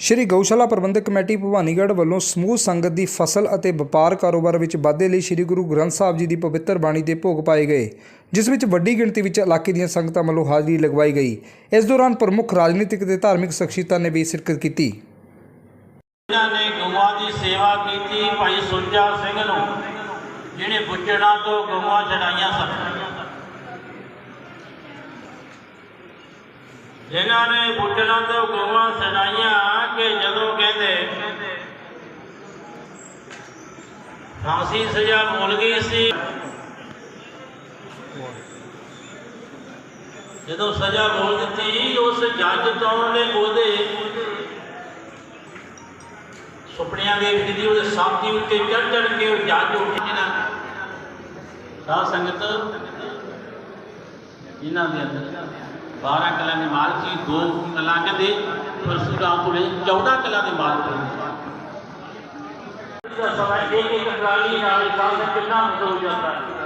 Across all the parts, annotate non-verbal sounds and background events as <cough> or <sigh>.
ਸ਼੍ਰੀ ਗਊਸ਼ਾਲਾ ਪ੍ਰਬੰਧਕ ਕਮੇਟੀ ਭਵਾਨੀਗੜ੍ਹ ਵੱਲੋਂ ਸਮੂਹ ਸੰਗਤ ਦੀ ਫਸਲ ਅਤੇ ਵਪਾਰ ਕਾਰੋਬਾਰ ਵਿੱਚ ਵਾਧੇ ਲਈ ਸ਼੍ਰੀ ਗੁਰੂ ਗ੍ਰੰਥ ਸਾਹਿਬ ਜੀ ਦੀ ਪਵਿੱਤਰ ਬਾਣੀ ਦੇ ਭੋਗ ਪਾਏ ਗਏ, ਜਿਸ ਵਿੱਚ ਵੱਡੀ ਗਿਣਤੀ ਵਿੱਚ ਇਲਾਕੇ ਦੀਆਂ ਸੰਗਤਾਂ ਵੱਲੋਂ ਹਾਜ਼ਰੀ ਲਗਵਾਈ ਗਈ। ਇਸ ਦੌਰਾਨ ਪ੍ਰਮੁੱਖ ਰਾਜਨੀਤਿਕ ਤੇ ਧਾਰਮਿਕ ਸ਼ਖਸੀਅਤਾਂ ਨੇ ਵੀ ਸ਼ਿਰਕਤ ਕੀਤੀ। ਇਹਨਾਂ ਨੇ ਗਊਆਂ ਦੀ ਸੇਵਾ ਕੀਤੀ, ਭਾਈ ਸੁਰਜਾ ਸਿੰਘ ਨੂੰ ਜਿਹੜੇ ਬੁੱਚੜਾਂ ਤੋਂ ਗਊਆਂ ਛਡਾਈਆਂ ਸਨ। ਜਿਨ੍ਹਾਂ ਨੇ ਬੁੱਚੜਾਂ ਤੋਂ ਗਊਆਂ ਛਡਾਈਆਂ ਕਿ ਜਦੋਂ ਕਹਿੰਦੇ, ਫਾਂਸੀ ਸਜ਼ਾ ਮੁੱਲ ਗਈ ਸੀ। ਜਦੋਂ ਸਜ਼ਾ ਮੁੱਲ ਦਿੱਤੀ, ਉਸ ਜੱਜ ਤੋਂ ਨੇ ਉਹਦੇ ਸੁਪਨਿਆਂ ਦੇ ਵਿੱਚ ਦੀ ਉਹਦੇ ਸਾਥੀ ਉੱਤੇ ਚੜ ਚੜ ਕੇ ਉਹ ਜੱਜ ਉੱਠੇ ਨਾ ਸਾਧ ਸੰਗਤ, ਇਹਨਾਂ ਦੇ ਅੰਦਰ 12 ਕਲਾ ਦੇ ਮਾਲਕ ਸੀ ਦੋ ਕਲਾ ਦੇ ਪਰਸੂਰਾਮ ਤੋਂ 14 ਕਲਾ ਦੇ ਮਾਲਕ ਸੀ ਸਵਾ ਇੱਕ ਇੱਕ ਟਰਾਲੀ ਨਾਲ ਕੰਮ ਕਿੰਨਾ ਹੋ ਜਾਂਦਾ ਹੈ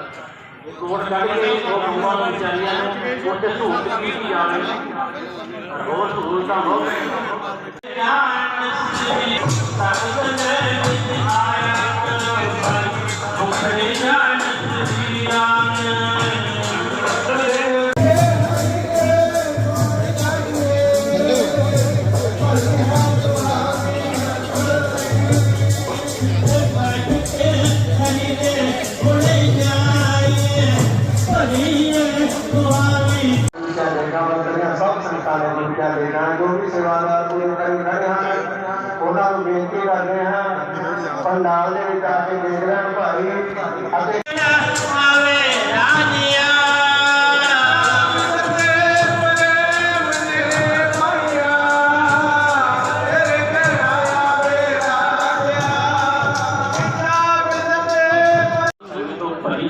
ਇਹ ਕੋਟ ਕੱਢ ਕੇ ਉਹ ਗੁੰਮਾਂ ਨੂੰ ਵਿਚਾਰੀਆਂ ਨੂੰ ਉੱਤੇ ਸਹੂਲਤ ਕੀਤੀ ਜਾਵੇ ਹੋਰ ਸਹੂਲਤਾਂ ਬਹੁਤ ਗਿਆਨ ਸ੍ਰੀ ਸਤਿਗੁਰ ਵਿੱਚ ਆਇਆ ਕਰੋ ਮੁਖੜੇ ਜਾਣ ਸ੍ਰੀ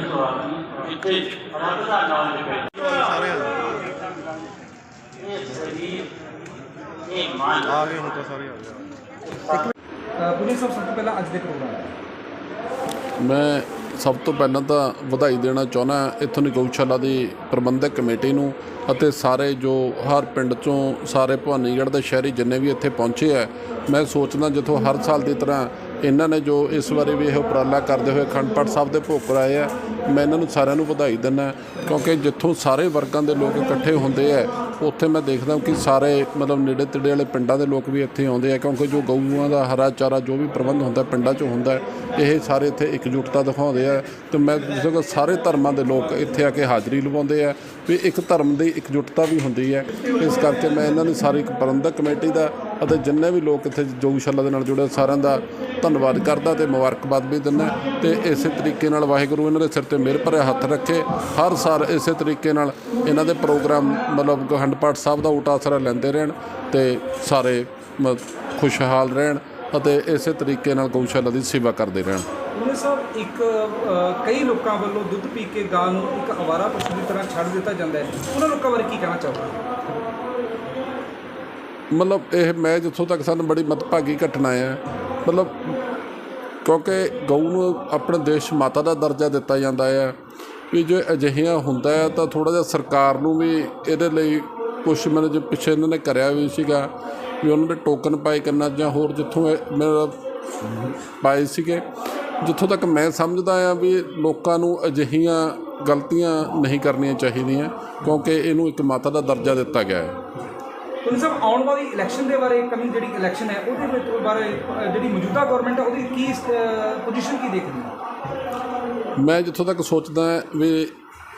ਇੱਥੇ ਰੱਬ ਦਾ ਨਾਮ ਲਿਖੇ ਸਾਰੇ ਇਹ ਸਰੀਰ ਇਹ ਮਨ ਪੁਲਿਸ ਸਭ ਤੋਂ ਪਹਿਲਾਂ ਅੱਜ ਦੇ ਪ੍ਰੋਗਰਾਮ ਮੈਂ ਸਭ ਤੋਂ ਪਹਿਲਾਂ ਤਾਂ ਵਧਾਈ ਦੇਣਾ ਚਾਹੁੰਦਾ ਇੱਥੋਂ ਦੀ ਗਊਸ਼ਾਲਾ ਦੀ ਪ੍ਰਬੰਧਕ ਕਮੇਟੀ ਨੂੰ ਅਤੇ ਸਾਰੇ ਜੋ ਹਰ ਪਿੰਡ ਚੋਂ ਸਾਰੇ ਭਵਾਨੀਗੜ੍ਹ ਦੇ ਸ਼ਹਿਰੀ ਜਿੰਨੇ ਵੀ ਇੱਥੇ ਪਹੁੰਚੇ ਆ, ਮੈਂ ਸੋਚਦਾ ਜਿੱਥੋਂ ਹਰ ਸਾਲ ਦੀ ਤਰ੍ਹਾਂ ਇਹਨਾਂ ਨੇ ਜੋ ਇਸ ਵਾਰੀ ਵੀ ਇਹ ਉਪਰਾਲਾ ਕਰਦੇ ਹੋਏ ਅਖੰਡ ਪਾਠ ਸਾਹਿਬ ਦੇ ਭੋਗ ਕਰਾਏ ਆ, ਮੈਂ ਇਹਨਾਂ ਨੂੰ ਸਾਰਿਆਂ ਨੂੰ ਵਧਾਈ ਦਿੰਦਾ ਕਿਉਂਕਿ ਜਿੱਥੋਂ ਸਾਰੇ ਵਰਗਾਂ ਦੇ ਲੋਕ ਇਕੱਠੇ ਹੁੰਦੇ ਆ, ਉੱਥੇ ਮੈਂ ਦੇਖਦਾ ਕਿ ਸਾਰੇ ਮਤਲਬ ਨੇੜੇ ਤੇੜੇ ਵਾਲੇ ਪਿੰਡਾਂ ਦੇ ਲੋਕ ਵੀ ਇੱਥੇ ਆਉਂਦੇ ਆ, ਕਿਉਂਕਿ ਜੋ ਗਊਆਂ ਦਾ ਹਰਾ ਚਾਰਾ ਜੋ ਵੀ ਪ੍ਰਬੰਧ ਹੁੰਦਾ ਪਿੰਡਾਂ 'ਚ ਹੁੰਦਾ, ਇਹ ਸਾਰੇ ਇੱਥੇ ਇਕਜੁੱਟਤਾ ਦਿਖਾਉਂਦੇ ਆ, ਤੇ ਮੈਂ ਪੁੱਛਦਾ ਸਾਰੇ ਧਰਮਾਂ ਦੇ ਲੋਕ ਇੱਥੇ ਆ ਕੇ ਹਾਜ਼ਰੀ ਲਵਾਉਂਦੇ ਆ, ਵੀ ਇੱਕ ਧਰਮ ਦੀ ਇਕਜੁੱਟਤਾ ਵੀ ਹੁੰਦੀ ਹੈ ਇਸ ਕਰਕੇ ਮੈਂ ਇਹਨਾਂ ਨੂੰ ਸਾਰੀ ਇੱਕ ਪ੍ਰਬੰਧਕ ਕਮੇਟੀ ਦਾ ਅਤੇ ਜਿੰਨੇ ਵੀ ਲੋਕ ਇੱਥੇ ਜੋਗਸ਼ਾਲਾ ਦੇ ਨਾਲ ਜੁੜੇ, ਸਾਰਿਆਂ ਦਾ ਧੰਨਵਾਦ ਕਰਦਾ ਤੇ ਮੁਬਾਰਕਬਾਦ ਵੀ ਦਿੰਦਾ ਤੇ ਇਸੇ ਤਰੀਕੇ ਨਾਲ ਵਾਹਿਗੁਰੂ ਇਹਨਾਂ ਦੇ ਸਿਰ ਤੇ ਮਿਹਰ ਭਰਿਆ ਹੱਥ ਰੱਖੇ। ਹਰ ਸਾਲ ਇਸੇ ਤਰੀਕੇ ਨਾਲ ਇਹਨਾਂ ਦੇ ਪ੍ਰੋਗਰਾਮ, ਮਤਲਬ ਅਖੰਡ ਪਾਠ ਸਾਹਿਬ ਦਾ ਉਲਟਾ ਆਸਰਾ ਲੈਂਦੇ ਰਹਿਣ ਤੇ ਸਾਰੇ ਮ- ਖੁਸ਼ਹਾਲ ਰਹਿਣ ਅਤੇ ਇਸੇ ਤਰੀਕੇ ਨਾਲ ਗਊਸ਼ਾਲਾ ਦੀ ਸੇਵਾ ਕਰਦੇ ਰਹਿਣ। ਪੁਲਿਸ ਸਾਹਿਬ, ਇੱਕ ਕਈ ਲੋਕਾਂ ਵੱਲੋਂ ਦੁੱਧ ਪੀ ਕੇ ਗਾਂ ਨੂੰ ਇੱਕ ਅਵਾਰਾ ਪਸ਼ੂ ਦੀ ਤਰ੍ਹਾਂ ਛੱਡ ਦਿੱਤਾ ਜਾਂਦਾ ਹੈ। ਉਹਨਾਂ ਲੋਕਾਂ ਬਾਰੇ ਕੀ ਕਹਿਣਾ ਚਾਹੋਗੇ? ਮਤਲਬ ਇਹ ਮੈਂ ਜਿੱਥੋਂ ਤੱਕ ਸਾਨੂੰ ਬੜੀ ਮਤਭਾਗੀ ਘਟਨਾ ਹੈ, ਮਤਲਬ ਕਿਉਂਕਿ ਗਊ ਨੂੰ ਆਪਣੇ ਦੇਸ਼ ਮਾਤਾ ਦਾ ਦਰਜਾ ਦਿੱਤਾ ਜਾਂਦਾ ਹੈ, ਵੀ ਜੇ ਅਜਿਹੀਆਂ ਹੁੰਦਾ ਹੈ ਤਾਂ ਥੋੜਾ ਜਿਹਾ ਸਰਕਾਰ ਨੂੰ ਵੀ ਇਹਦੇ ਲਈ ਕੁਛ ਮੈਨੂੰ ਜੋ ਪਿੱਛੇ ਇਹਨਾਂ ਨੇ ਕਰਿਆ ਵੀ ਸੀਗਾ, ਵੀ ਉਹਨਾਂ ਦੇ ਟੋਕਨ ਪਾਏ ਕਰਨਾ ਜਾਂ ਹੋਰ ਜਿੱਥੋਂ ਇਹ ਮੇਰਾ ਪਾਏ ਸੀਗੇ। ਜਿੱਥੋਂ ਤੱਕ ਮੈਂ ਸਮਝਦਾ ਆ ਵੀ ਲੋਕਾਂ ਨੂੰ ਅਜਿਹੀਆਂ ਗਲਤੀਆਂ ਨਹੀਂ ਕਰਨੀਆਂ ਚਾਹੀਦੀਆਂ, ਕਿਉਂਕਿ ਇਹਨੂੰ ਇੱਕ ਮਾਤਾ ਦਾ ਦਰਜਾ ਦਿੱਤਾ ਗਿਆ ਹੈ। ਤੁਹਾਨੂੰ ਸਭ ਆਉਣ ਵਾਲੀ ਇਲੈਕਸ਼ਨ ਦੇ ਬਾਰੇ ਕਮਿੰਗ ਜਿਹੜੀ ਇਲੈਕਸ਼ਨ ਹੈ, ਉਹਦੇ ਵਿੱਚ ਬਾਰੇ ਜਿਹੜੀ ਮੌਜੂਦਾ ਗਵਰਨਮੈਂਟ ਹੈ, ਉਹਦੀ ਕੀ ਪੋਜੀਸ਼ਨ ਕੀ ਦੇਖਦੀ ਹੈ? ਮੈਂ ਜਿੱਥੋਂ ਤੱਕ ਸੋਚਦਾ ਵੀ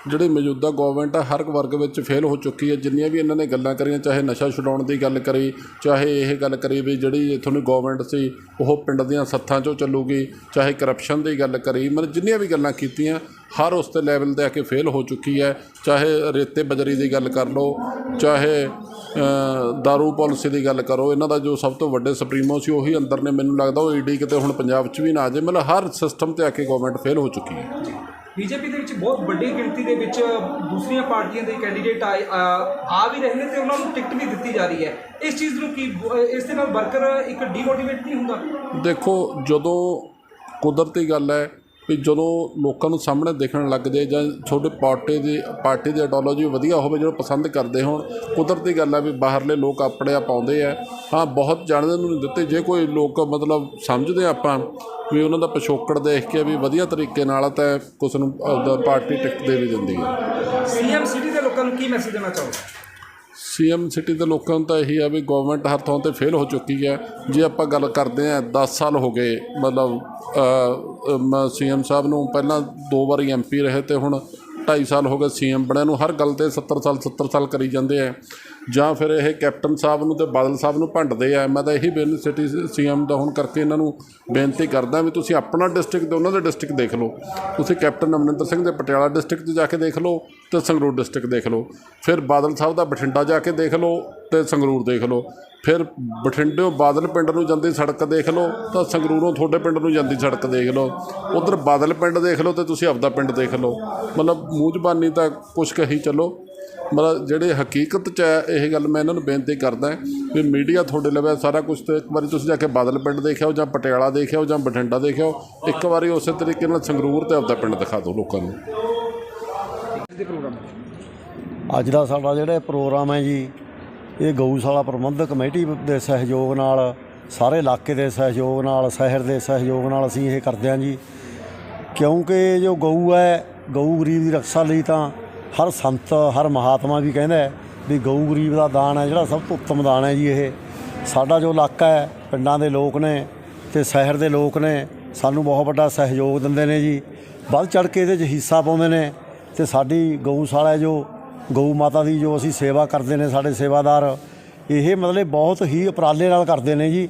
ਜਿਹੜੀ ਮੌਜੂਦਾ ਗਵਰਨਮੈਂਟ ਆ ਹਰ ਇੱਕ ਵਰਗ ਵਿੱਚ ਫੇਲ ਹੋ ਚੁੱਕੀ ਹੈ। ਜਿੰਨੀਆਂ ਵੀ ਇਹਨਾਂ ਨੇ ਗੱਲਾਂ ਕਰੀਆਂ ਚਾਹੇ ਨਸ਼ਾ ਛੁਡਾਉਣ ਦੀ ਗੱਲ ਕਰੀ ਚਾਹੇ ਇਹ ਗੱਲ ਕਰੀ ਵੀ ਜਿਹੜੀ ਇੱਥੋਂ ਦੀ ਗਵਰਨਮੈਂਟ ਸੀ ਉਹ ਪਿੰਡ ਦੀਆਂ ਸੱਥਾਂ 'ਚੋਂ ਚੱਲੂਗੀ ਚਾਹੇ ਕਰਪਸ਼ਨ ਦੀ ਗੱਲ ਕਰੀ ਮਤਲਬ ਜਿੰਨੀਆਂ ਵੀ ਗੱਲਾਂ ਕੀਤੀਆਂ ਹਰ ਉਸ ਤੇ ਲੈਵਲ ਤੇ ਆ ਕੇ ਫੇਲ ਹੋ ਚੁੱਕੀ ਹੈ। ਚਾਹੇ ਰੇਤੇ ਬਜਰੀ ਦੀ ਗੱਲ ਕਰ ਲਓ ਚਾਹੇ ਅ, ਦਾਰੂ ਪਾਲਿਸੀ ਦੀ ਗੱਲ ਕਰੋ ਇਹਨਾਂ ਦਾ ਜੋ ਸਭ ਤੋਂ ਵੱਡੇ ਸੁਪਰੀਮੋ ਸੀ ਉਹੀ ਅੰਦਰ ਨੇ। ਮੈਨੂੰ ਲੱਗਦਾ ਉਹ ਈਡੀ ਕਿਤੇ ਹੁਣ ਪੰਜਾਬ 'ਚ ਵੀ ਨਾ ਆ ਜਾਏ। ਮਤਲਬ ਹਰ ਸਿਸਟਮ ਤੇ ਆ ਕੇ ਗਵਰਨਮੈਂਟ ਫੇਲ ਹੋ ਚੁੱਕੀ ਹੈ। ਬੀਜੇਪੀ ਦੇ ਵਿੱਚ ਬਹੁਤ ਵੱਡੀ ਗਿਣਤੀ ਦੇ ਵਿੱਚ ਦੂਸਰੀਆਂ ਪਾਰਟੀਆਂ ਦੇ ਕੈਂਡੀਡੇਟ ਆ ਵੀ ਰਹੇ ਨੇ ਤੇ ਉਹਨਾਂ ਨੂੰ ਟਿਕਟ ਵੀ ਦਿੱਤੀ ਜਾ ਰਹੀ ਹੈ। ਇਸ ਚੀਜ਼ ਨੂੰ ਕੀ ਇਸ ਦੇ ਨਾਲ ਵਰਕਰ ਇੱਕ ਡੀਮੋਟੀਵੇਟ ਨਹੀਂ ਹੁੰਦਾ? ਦੇਖੋ, ਜਦੋਂ ਕੁਦਰਤੀ ਗੱਲ ਹੈ ਵੀ ਜਦੋਂ ਲੋਕਾਂ ਨੂੰ ਸਾਹਮਣੇ ਦੇਖਣ ਲੱਗਦੇ ਜਾਂ ਛੋਟੇ ਪਾਰਟੀ ਦੀ ਪਾਰਟੀ ਦੀ ਆਈਡੀਓਲੋਜੀ ਵਧੀਆ ਹੋਵੇ ਜਿਹੜਾ ਪਸੰਦ ਕਰਦੇ ਹੋਣ, ਕੁਦਰਤੀ ਗੱਲ ਹੈ ਵੀ ਬਾਹਰਲੇ ਲੋਕ ਆਪਣੇ ਆਪ ਆਉਂਦੇ ਆ। ਹਾਂ, ਬਹੁਤ ਜਾਣਦੇ ਨੂੰ ਦਿੱਤੇ। ਜੇ ਕੋਈ ਲੋਕ ਮਤਲਬ ਸਮਝਦੇ ਆਪਾਂ ਵੀ ਉਹਨਾਂ ਦਾ ਪਿਛੋਕੜ ਦੇਖ ਕੇ ਵੀ ਵਧੀਆ ਤਰੀਕੇ ਨਾਲ ਤਾਂ ਕੁਛ ਨੂੰ ਆਪਦਾ ਪਾਰਟੀ ਟਿਕਟ ਦੇ ਵੀ ਦਿੰਦੀ ਹੈ। ਸੀਐਮ ਸਿਟੀ ਦੇ ਲੋਕਾਂ ਨੂੰ ਕੀ ਮੈਸੇਜ ਦੇਣਾ ਚਾਹੋਗੇ? ਸੀਐਮ ਸਿਟੀ ਦੇ ਲੋਕਾਂ ਨੂੰ ਤਾਂ ਇਹੀ ਆ ਵੀ ਗਵਰਨਮੈਂਟ ਹਰ ਥਾਂ ਤੇ ਫੇਲ ਹੋ ਚੁੱਕੀ ਹੈ। ਜੇ ਆਪਾਂ ਗੱਲ ਕਰਦੇ ਆ 10 ਸਾਲ ਹੋ ਗਏ ਮਤਲਬ ਸੀਐਮ ਸਾਹਿਬ ਨੂੰ ਪਹਿਲਾਂ ਦੋ ਵਾਰੀ ਐਮਪੀ ਰਹੇ ਤੇ ਹੁਣ 2.5 ਸਾਲ ਹੋ ਗਏ ਸੀਐਮ ਬਣਿਆ ਨੂੰ। ਹਰ ਗੱਲ ਤੇ 70 ਸਾਲ 70 ਸਾਲ ਕਰੀ ਜਾਂਦੇ ਆ। ਜਾਂ ਫਿਰ ਇਹ ਕੈਪਟਨ ਸਾਹਿਬ ਨੂੰ ਤੇ ਬਾਦਲ ਸਾਹਿਬ ਨੂੰ ਭੰਡਦੇ ਆ, ਮੈਂ ਤਾਂ ਇਹੀ ਬੇਨ ਸਿਟੀ ਸੀਐਮ ਦਾ ਹੁਣ ਕਰਕੇ ਇਹਨਾਂ ਨੂੰ ਬੇਨਤੀ ਕਰਦਾ ਵੀ ਤੁਸੀਂ ਆਪਣਾ ਡਿਸਟ੍ਰਿਕਟ ਤੇ ਉਹਨਾਂ ਦਾ ਡਿਸਟ੍ਰਿਕਟ ਦੇਖ ਲਓ। ਤੁਸੀਂ ਕੈਪਟਨ ਅਮਰਿੰਦਰ ਸਿੰਘ ਦੇ ਪਟਿਆਲਾ ਡਿਸਟ੍ਰਿਕਟ 'ਚ ਜਾ ਕੇ ਦੇਖ ਲਓ ਤੇ ਸੰਗਰੂਰ ਡਿਸਟ੍ਰਿਕਟ ਦੇਖ ਲਓ। ਫਿਰ ਬਾਦਲ ਸਾਹਿਬ ਦਾ ਬਠਿੰਡਾ ਜਾ ਕੇ ਦੇਖ ਲਓ ਤੇ ਸੰਗਰੂਰ ਦੇਖ ਲਓ। ਫਿਰ ਬਠਿੰਡਿਓਂ ਬਾਦਲ ਪਿੰਡ ਨੂੰ ਜਾਂਦੀ ਸੜਕ ਦੇਖ ਲਓ ਤਾਂ ਸੰਗਰੂਰੋਂ ਤੁਹਾਡੇ ਪਿੰਡ ਨੂੰ ਜਾਂਦੀ ਸੜਕ ਦੇਖ ਲਓ। ਉਧਰ ਬਾਦਲ ਪਿੰਡ ਦੇਖ ਲਓ ਤੇ ਤੁਸੀਂ ਆਪਦਾ ਪਿੰਡ ਦੇਖ ਲਓ। ਮਤਲਬ ਮੂੰਹ ਜ਼ਬਾਨੀ ਤਾਂ ਕੁਛ ਕਹੀ ਚੱਲੋ। ਮਤਲਬ ਜਿਹੜੇ ਹਕੀਕਤ 'ਚ ਹੈ ਇਹ ਗੱਲ ਮੈਂ ਇਹਨਾਂ ਨੂੰ ਬੇਨਤੀ ਕਰਦਾ ਵੀ ਮੀਡੀਆ ਤੁਹਾਡੇ ਲਵੇ ਸਾਰਾ ਕੁਝ ਤੇ ਇੱਕ ਵਾਰੀ ਤੁਸੀਂ ਜਾ ਕੇ ਬਾਦਲ ਪਿੰਡ ਦੇਖਿਓ ਜਾਂ ਪਟਿਆਲਾ ਦੇਖਿਓ ਜਾਂ ਬਠਿੰਡਾ ਦੇਖਿਓ ਇੱਕ ਵਾਰੀ ਉਸੇ ਤਰੀਕੇ ਨਾਲ ਸੰਗਰੂਰ ਤੇ ਆਪਦਾ ਪਿੰਡ ਦਿਖਾ ਦਿਓ ਲੋਕਾਂ ਨੂੰ। ਅੱਜ ਦਾ ਸਾਡਾ ਜਿਹੜਾ ਪ੍ਰੋਗਰਾਮ ਹੈ ਜੀ, ਇਹ ਗਊਸ਼ਾਲਾ ਪ੍ਰਬੰਧਕ ਕਮੇਟੀ ਦੇ ਸਹਿਯੋਗ ਨਾਲ, ਸਾਰੇ ਇਲਾਕੇ ਦੇ ਸਹਿਯੋਗ ਨਾਲ, ਸ਼ਹਿਰ ਦੇ ਸਹਿਯੋਗ ਨਾਲ ਅਸੀਂ ਇਹ ਕਰਦੇ ਹਾਂ ਜੀ। ਕਿਉਂਕਿ ਜੋ ਗਊ ਹੈ, ਗਊ ਗਰੀਬ ਦੀ ਰੱਖਿਆ ਲਈ ਤਾਂ ਹਰ ਸੰਤ, ਹਰ ਮਹਾਤਮਾ ਵੀ ਕਹਿੰਦਾ ਹੈ ਵੀ ਗਊ ਗਰੀਬ ਦਾ ਦਾਨ ਹੈ, ਜਿਹੜਾ ਸਭ ਤੋਂ ਉੱਤਮ ਦਾਨ ਹੈ ਜੀ ਇਹ। ਸਾਡਾ ਜੋ ਇਲਾਕਾ ਹੈ, ਪਿੰਡਾਂ ਦੇ ਲੋਕ ਨੇ ਤੇ ਸ਼ਹਿਰ ਦੇ ਲੋਕ ਨੇ, ਸਾਨੂੰ ਬਹੁਤ ਵੱਡਾ ਸਹਿਯੋਗ ਦਿੰਦੇ ਨੇ ਜੀ। ਵੱਧ ਚੜ ਕੇ ਇਹਦੇ 'ਚ ਹਿੱਸਾ ਪਾਉਂਦੇ ਨੇ ਤੇ ਸਾਡੀ ਗਊਸ਼ਾਲਾ ਹੈ ਜੋ, ਗਊ ਮਾਤਾ ਦੀ ਜੋ ਅਸੀਂ ਸੇਵਾ ਕਰਦੇ ਨੇ, ਸਾਡੇ ਸੇਵਾਦਾਰ, ਇਹ ਮਤਲਬ ਬਹੁਤ ਹੀ ਉਪਰਾਲੇ ਨਾਲ ਕਰਦੇ ਨੇ ਜੀ।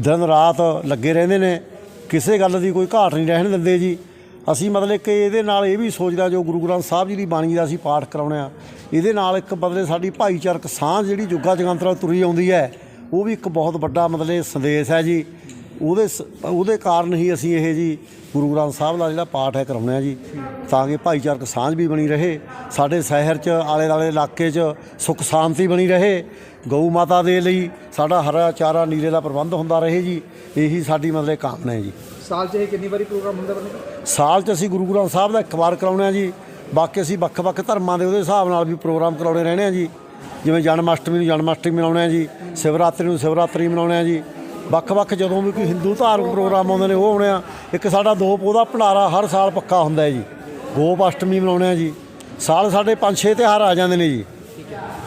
ਦਿਨ ਰਾਤ ਲੱਗੇ ਰਹਿੰਦੇ ਨੇ, ਕਿਸੇ ਗੱਲ ਦੀ ਕੋਈ ਘਾਟ ਨਹੀਂ ਰਹਿਣ ਦਿੰਦੇ ਜੀ। ਅਸੀਂ ਮਤਲਬ ਕਿ ਇਹਦੇ ਨਾਲ ਇਹ ਵੀ ਸੋਚਦਾ ਜੋ ਗੁਰੂ ਗ੍ਰੰਥ ਸਾਹਿਬ ਜੀ ਦੀ ਬਾਣੀ ਦਾ ਅਸੀਂ ਪਾਠ ਕਰਾਉਣੇ ਆ। ਇਹਦੇ ਨਾਲ ਇੱਕ ਮਤਲਬ ਸਾਡੀ ਭਾਈਚਾਰਕ ਸਾਂਝ ਜਿਹੜੀ ਜੁਗਾ ਜਗੰਤਰਾ ਤੁਰੀ ਆਉਂਦੀ ਹੈ, ਉਹ ਵੀ ਇੱਕ ਬਹੁਤ ਵੱਡਾ ਮਤਲਬ ਸੰਦੇਸ਼ ਹੈ ਜੀ। ਉਹਦੇ ਸ- ਉਹਦੇ ਕਾਰਨ ਹੀ ਅਸੀਂ ਇਹ ਜੀ ਗੁਰੂ ਗ੍ਰੰਥ ਸਾਹਿਬ ਦਾ ਜਿਹੜਾ ਪਾਠ ਹੈ ਕਰਾਉਂਦੇ ਆ ਜੀ, ਤਾਂ ਕਿ ਭਾਈਚਾਰਕ ਸਾਂਝ ਵੀ ਬਣੀ ਰਹੇ, ਸਾਡੇ ਸ਼ਹਿਰ 'ਚ ਆਲੇ ਦੁਆਲੇ ਇਲਾਕੇ 'ਚ ਸੁੱਖ ਸ਼ਾਂਤੀ ਬਣੀ ਰਹੇ, ਗਊ ਮਾਤਾ ਦੇ ਲਈ ਸਾਡਾ ਹਰਾ ਚਾਰਾ ਨੀਰੇ ਦਾ ਪ੍ਰਬੰਧ ਹੁੰਦਾ ਰਹੇ ਜੀ, ਇਹੀ ਸਾਡੀ ਮਤਲਬ ਕਾਮਨਾ ਹੈ ਜੀ। ਸਾਲ 'ਚ ਇਹ ਕਿੰਨੀ ਵਾਰੀ ਪ੍ਰੋਗਰਾਮ ਹੁੰਦਾ ਬੰਦੇ ਸਾਲ 'ਚ ਅਸੀਂ ਗੁਰੂ ਗ੍ਰੰਥ ਸਾਹਿਬ ਦਾ ਇੱਕ ਵਾਰ ਕਰਾਉਣੇ ਆ ਜੀ। ਬਾਕੀ ਅਸੀਂ ਵੱਖ-ਵੱਖ ਧਰਮਾਂ ਦੇ ਉਹਦੇ ਹਿਸਾਬ ਨਾਲ ਵੀ ਪ੍ਰੋਗਰਾਮ ਕਰਾਉਣੇ ਰਹਿਣੇ ਆ ਜੀ। ਜਿਵੇਂ ਜਨਮ ਅਸ਼ਟਮੀ ਨੂੰ ਜਨਮ ਅਸ਼ਟਮੀ ਮਨਾਉਣੇ ਆ ਜੀ ਸ਼ਿਵਰਾਤਰੀ ਨੂੰ ਸ਼ਿਵਰਾਤਰੀ ਮਨਾਉਣੇ ਆ ਜੀ। ਵੱਖ-ਵੱਖ ਜਦੋਂ ਵੀ ਕੋਈ ਹਿੰਦੂ ਧਾਰਮਿਕ ਪ੍ਰੋਗਰਾਮ ਆਉਂਦੇ ਨੇ ਉਹ ਆਉਣੇ ਆ ਇੱਕ ਸਾਡਾ ਦੋ ਪੋਦਾ ਭੰਡਾਰਾ ਹਰ ਸਾਲ ਪੱਕਾ ਹੁੰਦਾ ਹੈ ਜੀ। ਗੋਪ ਅਸ਼ਟਮੀ ਮਨਾਉਣੇ ਆ ਜੀ। ਸਾਲ ਸਾਡੇ 5-6 ਤਿਉਹਾਰ ਆ ਜਾਂਦੇ ਨੇ ਜੀ।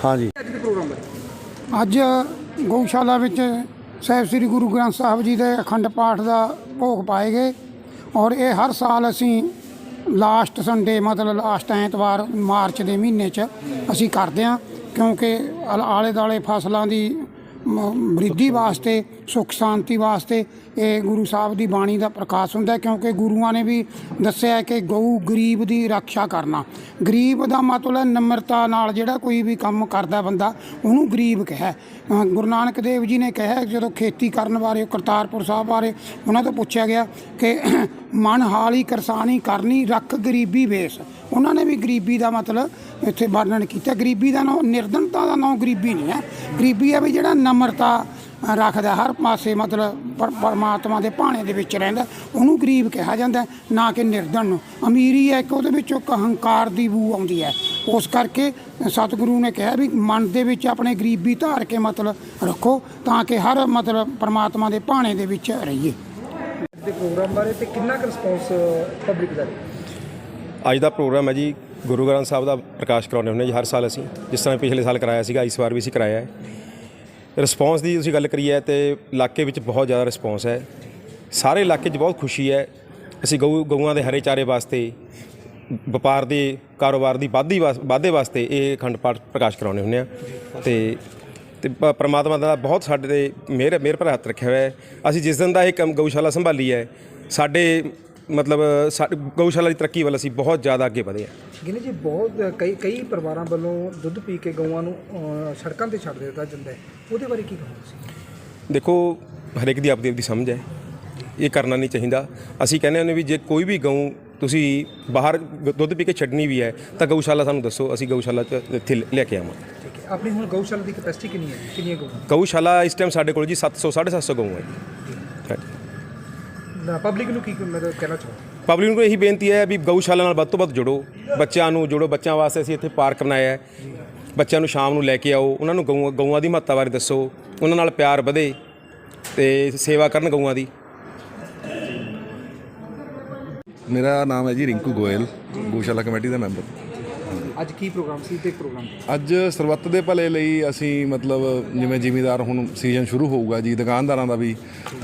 ਹਾਂਜੀ। ਅੱਜ ਗਊਸ਼ਾਲਾ ਵਿੱਚ ਸਾਹਿਬ ਸ੍ਰੀ ਗੁਰੂ ਗ੍ਰੰਥ ਸਾਹਿਬ ਜੀ ਦੇ ਅਖੰਡ ਪਾਠ ਦਾ ਭੋਗ ਪਾਏ ਗਏ ਔਰ ਇਹ ਹਰ ਸਾਲ ਅਸੀਂ ਲਾਸਟ ਸੰਡੇ ਮਤਲਬ ਲਾਸਟ ਐਤਵਾਰ, ਮਾਰਚ ਦੇ ਮਹੀਨੇ 'ਚ ਅਸੀਂ ਕਰਦੇ ਹਾਂ ਕਿਉਂਕਿ ਆਲੇ ਦਾਲੇ ਫਸਲਾਂ ਦੀ ਮ- ਵਾਸਤੇ ਸੁੱਖ ਸ਼ਾਂਤੀ ਵਾਸਤੇ ਇਹ ਗੁਰੂ ਸਾਹਿਬ ਦੀ ਬਾਣੀ ਦਾ ਪ੍ਰਕਾਸ਼ ਹੁੰਦਾ ਕਿਉਂਕਿ ਗੁਰੂਆਂ ਨੇ ਵੀ ਦੱਸਿਆ ਕਿ ਗਊ ਗਰੀਬ ਦੀ ਰੱਖਿਆ ਕਰਨਾ। ਗਰੀਬ ਦਾ ਮਤਲਬ ਨਮਰਤਾ ਨਾਲ ਜਿਹੜਾ ਕੋਈ ਵੀ ਕੰਮ ਕਰਦਾ ਬੰਦਾ, ਉਹਨੂੰ ਗਰੀਬ ਕਿਹਾ। ਗੁਰੂ ਨਾਨਕ ਦੇਵ ਜੀ ਨੇ ਕਿਹਾ ਜਦੋਂ ਖੇਤੀ ਕਰਨ ਬਾਰੇ, ਕਰਤਾਰਪੁਰ ਸਾਹਿਬ ਬਾਰੇ ਉਹਨਾਂ ਤੋਂ ਪੁੱਛਿਆ ਗਿਆ ਕਿ <clears throat> ਮਨ ਹਾਲੀ ਕਰਸਾਨੀ ਕਰਨੀ, ਰੱਖ ਗਰੀਬੀ ਵੇਸ। ਉਹਨਾਂ ਨੇ ਵੀ ਗਰੀਬੀ ਦਾ ਮਤਲਬ ਇੱਥੇ ਵਰਣਨ ਕੀਤਾ। ਗਰੀਬੀ ਦਾ ਨਾਂ ਨਿਰਧਨਤਾ ਦਾ ਨਾਂ ਗਰੀਬੀ ਨਹੀਂ ਹੈ। ਗਰੀਬੀ ਹੈ ਵੀ ਜਿਹੜਾ ਨਮਰਤਾ ਰੱਖਦਾ ਹਰ ਪਾਸੇ ਮਤਲਬ ਪਰ- ਪਰਮਾਤਮਾ ਦੇ ਭਾਣੇ ਦੇ ਵਿੱਚ ਰਹਿੰਦਾ ਉਹਨੂੰ ਗਰੀਬ ਕਿਹਾ ਜਾਂਦਾ ਨਾ ਕਿ ਨਿਰਧਨ ਨੂੰ। ਅਮੀਰੀ ਹੈ ਇੱਕ ਉਹਦੇ ਵਿੱਚੋਂ ਇੱਕ ਹੰਕਾਰ ਦੀ ਬੂ ਆਉਂਦੀ ਹੈ। ਉਸ ਕਰਕੇ ਸਤਿਗੁਰੂ ਨੇ ਕਿਹਾ ਵੀ ਮਨ ਦੇ ਵਿੱਚ ਆਪਣੇ ਗਰੀਬੀ ਧਾਰ ਕੇ ਮਤਲਬ ਰੱਖੋ ਤਾਂ ਕਿ ਹਰ ਮਤਲਬ ਪਰਮਾਤਮਾ ਦੇ ਭਾਣੇ ਦੇ ਵਿੱਚ ਰਹੀਏ। ਦੇ ਪ੍ਰੋਗਰਾਮ ਬਾਰੇ ਤੇ ਕਿੰਨਾ ਕੁ ਰਿਸਪੌਂਸ ਪਬਲਿਕ ਦਾ? ਅੱਜ ਦਾ ਪ੍ਰੋਗਰਾਮ ਹੈ ਜੀ ਗੁਰੂ ਗ੍ਰੰਥ ਸਾਹਿਬ ਦਾ ਪ੍ਰਕਾਸ਼ ਕਰਾਉਂਦੇ ਹੁੰਦੇ ਜੀ ਹਰ ਸਾਲ ਅਸੀਂ। ਜਿਸ ਤਰ੍ਹਾਂ ਪਿਛਲੇ ਸਾਲ ਕਰਾਇਆ ਸੀਗਾ ਇਸ ਵਾਰ ਵੀ ਅਸੀਂ ਕਰਾਇਆ ਹੈ। ਰਿਸਪੌਂਸ ਦੀ ਤੁਸੀਂ ਗੱਲ ਕਰੀ ਹੈ ਤੇ ਇਲਾਕੇ ਵਿੱਚ ਬਹੁਤ ਜ਼ਿਆਦਾ ਰਿਸਪੌਂਸ ਹੈ। ਸਾਰੇ ਇਲਾਕੇ 'ਚ ਬਹੁਤ ਖੁਸ਼ੀ ਹੈ। ਅਸੀਂ ਗਊ, ਗਊਆਂ ਦੇ ਹਰੇ ਚਾਰੇ ਵਾਸਤੇ, ਵਪਾਰ ਦੇ ਕਾਰੋਬਾਰ ਦੀ ਵਾਧੀ ਵਾਸ- ਵਾਧੇ ਵਾਸਤੇ ਇਹ ਅਖੰਡ ਪਾਠ ਪ੍ਰਕਾਸ਼ ਕਰਾਉਂਦੇ ਹੁੰਦੇ ਆ ਤੇ ਤੇ ਪ੍ਰਮਾਤਮਾ ਦਾ ਬਹੁਤ ਸਾਡੇ ਤੇ ਮਿਹਰ ਮਿਹਰ ਭਰਾ ਹੱਥ ਰੱਖਿਆ ਹੋਇਆ ਹੈ। ਅਸੀਂ ਜਿਸ ਦਿਨ ਦਾ ਇਹ ਕੰਮ ਗਊਸ਼ਾਲਾ ਸੰਭਾਲੀ ਹੈ, ਸਾਡੇ ਮਤਲਬ ਸਾ- ਗਊਸ਼ਾਲਾ ਦੀ ਤਰੱਕੀ ਵੱਲ ਅਸੀਂ ਬਹੁਤ ਜ਼ਿਆਦਾ ਅੱਗੇ ਵਧੇ ਹਾਂ। ਗਿਨੇ ਜੀ ਬਹੁਤ ਕਈ ਕਈ ਪਰਿਵਾਰਾਂ ਵੱਲੋਂ ਦੁੱਧ ਪੀ ਕੇ ਗਊਆਂ ਨੂੰ ਸੜਕਾਂ ਤੇ ਛੱਡ ਦਿੱਤਾ ਜਾਂਦਾ ਹੈ। ਉਹਦੇ ਬਾਰੇ ਕੀ ਕਹੋਗੇ ਤੁਸੀਂ? ਦੇਖੋ ਹਰੇਕ ਦੀ ਆਪਦੀ ਆਪਦੀ ਸਮਝ ਹੈ। ਇਹ ਕਰਨਾ ਨਹੀਂ ਚਾਹੀਦਾ। ਅਸੀਂ ਕਹਿੰਦੇ ਹਾਂ ਵੀ ਜੇ ਕੋਈ ਵੀ ਗਊ ਤੁਸੀਂ ਬਾਹਰ ਗ- ਦੁੱਧ ਪੀ ਕੇ ਛੱਡਣੀ ਵੀ ਹੈ ਤਾਂ ਗਊਸ਼ਾਲਾ ਸਾਨੂੰ ਦੱਸੋ ਅਸੀਂ ਗਊਸ਼ਾਲਾ 'ਚ ਇੱਥੇ ਲੈ ਕੇ ਆਵਾਂਗੇ। ਠੀਕ ਹੈ। ਆਪਣੀ ਹੁਣ ਗਊਸ਼ਾਲਾ ਦੀ ਕੈਪੈਸਿਟੀ ਕਿੰਨੀ ਹੈ? ਕਿੰਨੀਆਂ ਗਊਆਂ? ਗਊਸ਼ਾਲਾ ਇਸ ਟਾਈਮ ਸਾਡੇ ਕੋਲ ਜੀ 700 750 ਗਊ ਹੈ ਜੀ। ਹਾਂਜੀ। ਪਬਲਿਕ ਨੂੰ ਕੀ ਮਤਲਬ ਕਹਿਣਾ ਚਾਹੋ ਪਬਲਿਕ ਨੂੰ ਇਹੀ ਬੇਨਤੀ ਹੈ ਵੀ ਗਊਸ਼ਾਲਾ ਨਾਲ ਵੱਧ ਤੋਂ ਵੱਧ ਜੁੜੋ ਬੱਚਿਆਂ ਨੂੰ ਜੁੜੋ ਬੱਚਿਆਂ ਵਾਸਤੇ ਅਸੀਂ ਇੱਥੇ ਪਾਰਕ ਬਣਾਇਆ ਹੈ। ਬੱਚਿਆਂ ਨੂੰ ਸ਼ਾਮ ਨੂੰ ਲੈ ਕੇ ਆਓ ਉਹਨਾਂ ਨੂੰ ਗਊ ਗਊਆਂ ਦੀ ਮਹੱਤਤਾ ਬਾਰੇ ਦੱਸੋ ਉਹਨਾਂ ਨਾਲ ਪਿਆਰ ਵਧੇ ਤੇ ਸੇਵਾ ਕਰਨ ਗਊਆਂ ਦੀ। ਮੇਰਾ ਨਾਮ ਹੈ ਜੀ ਰਿੰਕੂ ਗੋਇਲ ਗਊਸ਼ਾਲਾ ਕਮੇਟੀ ਦਾ ਮੈਂਬਰ। ਅੱਜ ਕੀ ਪ੍ਰੋਗਰਾਮ ਸੀ ਤੇ ਪ੍ਰੋਗਰਾਮ ਅੱਜ ਸਰਬੱਤ ਦੇ ਭਲੇ ਲਈ ਅਸੀਂ ਮਤਲਬ ਜਿਵੇਂ ਜ਼ਿਮੀਦਾਰ ਹੁਣ ਸੀਜ਼ਨ ਸ਼ੁਰੂ ਹੋਊਗਾ ਜੀ, ਦੁਕਾਨਦਾਰਾਂ ਦਾ ਵੀ,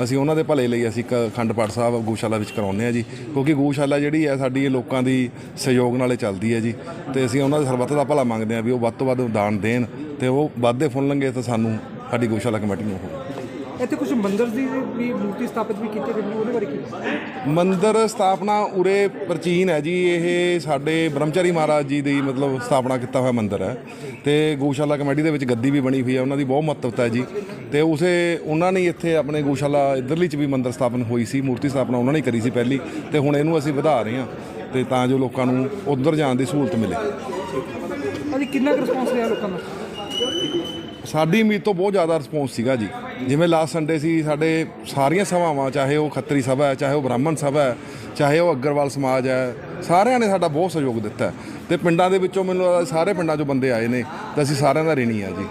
ਅਸੀਂ ਉਹਨਾਂ ਦੇ ਭਲੇ ਲਈ ਅਸੀਂ ਇੱਕ ਅਖੰਡ ਪਾਠ ਸਾਹਿਬ ਗਊਸ਼ਾਲਾ ਵਿੱਚ ਕਰਾਉਂਦੇ ਆ ਜੀ, ਕਿਉਂਕਿ ਗਊਸ਼ਾਲਾ ਜਿਹੜੀ ਹੈ ਸਾਡੀ ਲੋਕਾਂ ਦੀ ਸਹਿਯੋਗ ਨਾਲੇ ਚੱਲਦੀ ਹੈ ਜੀ, ਤੇ ਅਸੀਂ ਉਹਨਾਂ ਦੇ ਸਰਬੱਤ ਦਾ ਭਲਾ ਮੰਗਦੇ ਆ ਵੀ ਉਹ ਵੱਧ ਤੋਂ ਵੱਧ ਦਾਨ ਦੇਣ ਤੇ ਉਹ ਵੱਧਦੇ ਫੁੱਲਣਗੇ ਤਾਂ ਸਾਨੂੰ ਸਾਡੀ ਗਊਸ਼ਾਲਾ ਕਮੇਟੀ ਨੂੰ ਹੋਵੇ ਇੱਥੇ ਕੁਝ ਮੰਦਿਰ ਦੀ ਵੀ ਮੂਰਤੀ ਸਥਾਪਿਤ ਵੀ ਕੀਤੇ ਨੇ ਉਹਦੇ ਬਾਰੇ ਕੀ? ਮੰਦਿਰ ਸਥਾਪਨਾ ਉਰੇ ਪ੍ਰਾਚੀਨ ਹੈ ਜੀ ਇਹ ਸਾਡੇ ਬ੍ਰਹਮਚਾਰੀ ਮਹਾਰਾਜ ਜੀ ਦੀ ਮਤਲਬ ਸਥਾਪਨਾ ਕੀਤਾ ਹੋਇਆ ਮੰਦਿਰ ਹੈ। ਤੇ ਗਊਸ਼ਾਲਾ ਕਮੇਟੀ ਦੇ ਵਿੱਚ ਗੱਦੀ ਵੀ ਬਣੀ ਹੋਈ ਹੈ ਉਹਨਾਂ ਦੀ ਬਹੁਤ ਮਹੱਤਵਤਾ ਹੈ ਜੀ। ਤੇ ਉਸੇ ਉਹਨਾਂ ਨੇ ਇੱਥੇ ਆਪਣੇ ਗਊਸ਼ਾਲਾ ਇਧਰਲੀ ਚ ਵੀ ਮੰਦਿਰ ਸਥਾਪਨ ਹੋਈ ਸੀ ਮੂਰਤੀ ਸਥਾਪਨਾ ਉਹਨਾਂ ਨੇ ਕਰੀ ਸੀ ਪਹਿਲੀ ਤੇ ਹੁਣ ਇਹਨੂੰ ਅਸੀਂ ਵਧਾ ਰਹੇ ਹਾਂ ਤੇ ਤਾਂ ਜੋ ਲੋਕਾਂ ਨੂੰ ਉਧਰ ਜਾਣ ਦੀ ਸਹੂਲਤ ਮਿਲੇ। ਅਜੀ ਕਿੰਨਾ ਕੁ ਰਿਸਪੌਂਸ ਰਿਹਾ ਲੋਕਾਂ ਦਾ? ਸਾਡੀ ਉਮੀਦ ਤੋਂ ਬਹੁਤ ਜ਼ਿਆਦਾ ਰਿਸਪੌਂਸ ਸੀਗਾ ਜੀ। ਜਿਵੇਂ ਲਾਸਟ ਸੰਡੇ ਸੀ, ਸਾਡੇ ਸਾਰੀਆਂ ਸਭਾਵਾਂ, ਚਾਹੇ ਉਹ ਖੱਤਰੀ ਸਭਾ ਹੈ, ਚਾਹੇ ਉਹ ਬ੍ਰਾਹਮਣ ਸਭਾ ਹੈ, ਚਾਹੇ ਉਹ ਅਗਰਵਾਲ ਸਮਾਜ ਹੈ, ਸਾਰਿਆਂ ਨੇ ਸਾਡਾ ਬਹੁਤ ਸਹਿਯੋਗ ਦਿੱਤਾ ਹੈ। ਤੇ ਪਿੰਡਾਂ ਦੇ ਵਿੱਚੋਂ ਮੈਨੂੰ ਲੱਗਦਾ ਸਾਰੇ ਪਿੰਡਾਂ ਚੋਂ ਬੰਦੇ ਆਏ ਨੇ, ਤੇ ਅਸੀਂ ਸਾਰਿਆਂ ਦਾ ਰਿਣੀ ਆ ਜੀ।